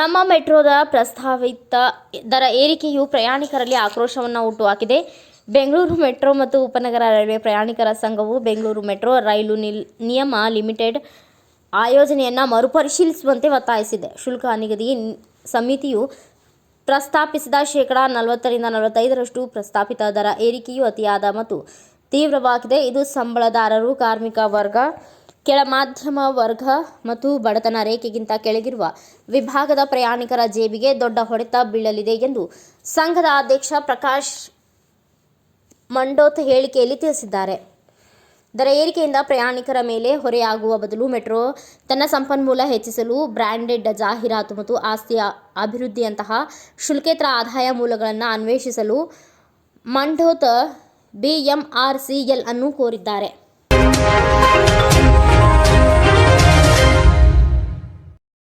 ನಮ್ಮ ಮೆಟ್ರೋದ ಪ್ರಸ್ತಾವಿತ ದರ ಏರಿಕೆಯು ಪ್ರಯಾಣಿಕರಲ್ಲಿ ಆಕ್ರೋಶವನ್ನು ಹುಟ್ಟುಹಾಕಿದೆ. ಬೆಂಗಳೂರು ಮೆಟ್ರೋ ಮತ್ತು ಉಪನಗರ ರೈಲ್ವೆ ಪ್ರಯಾಣಿಕರ ಸಂಘವು ಬೆಂಗಳೂರು ಮೆಟ್ರೋ ರೈಲು ನಿಲ್, ನಿಯಮ ಲಿಮಿಟೆಡ್ ಆಯೋಜನೆಯನ್ನು ಮರುಪರಿಶೀಲಿಸುವಂತೆ ಒತ್ತಾಯಿಸಿದೆ. ಶುಲ್ಕ ನಿಗದಿ ಸಮಿತಿಯು ಪ್ರಸ್ತಾಪಿಸಿದ ಶೇಕಡಾ ನಲವತ್ತರಿಂದ ನಲವತ್ತೈದರಷ್ಟು ಪ್ರಸ್ತಾಪಿತ ದರ ಏರಿಕೆಯು ಅತಿಯಾದ ಮತ್ತು ತೀವ್ರವಾಗಿದೆ. ಇದು ಸಂಬಳದಾರರು, ಕಾರ್ಮಿಕ ವರ್ಗ ಕೆಳ ಮಾಧ್ಯಮ ವರ್ಗ ಮತ್ತು ಬಡತನ ರೇಖೆಗಿಂತ ಕೆಳಗಿರುವ ವಿಭಾಗದ ಪ್ರಯಾಣಿಕರ ಜೇಬಿಗೆ ದೊಡ್ಡ ಹೊಡೆತ ಬೀಳಲಿದೆ ಎಂದು ಸಂಘದ ಅಧ್ಯಕ್ಷ ಪ್ರಕಾಶ್ ಮಂಡೋತ್ ಹೇಳಿಕೆಯಲ್ಲಿ ತಿಳಿಸಿದ್ದಾರೆ. ದರ ಏರಿಕೆಯಿಂದ ಪ್ರಯಾಣಿಕರ ಮೇಲೆ ಹೊರೆಯಾಗುವ ಬದಲು ಮೆಟ್ರೋ ತನ್ನ ಸಂಪನ್ಮೂಲ ಹೆಚ್ಚಿಸಲು ಬ್ರ್ಯಾಂಡೆಡ್ ಜಾಹೀರಾತು ಮತ್ತು ಆಸ್ತಿಯ ಅಭಿವೃದ್ಧಿಯಂತಹ ಶುಲ್ಕೇತರ ಆದಾಯ ಮೂಲಗಳನ್ನು ಅನ್ವೇಷಿಸಲು ಮಂಡೋತ್ ಬಿಎಂಆರ್ಸಿಎಲ್ ಅನ್ನು ಕೋರಿದ್ದಾರೆ.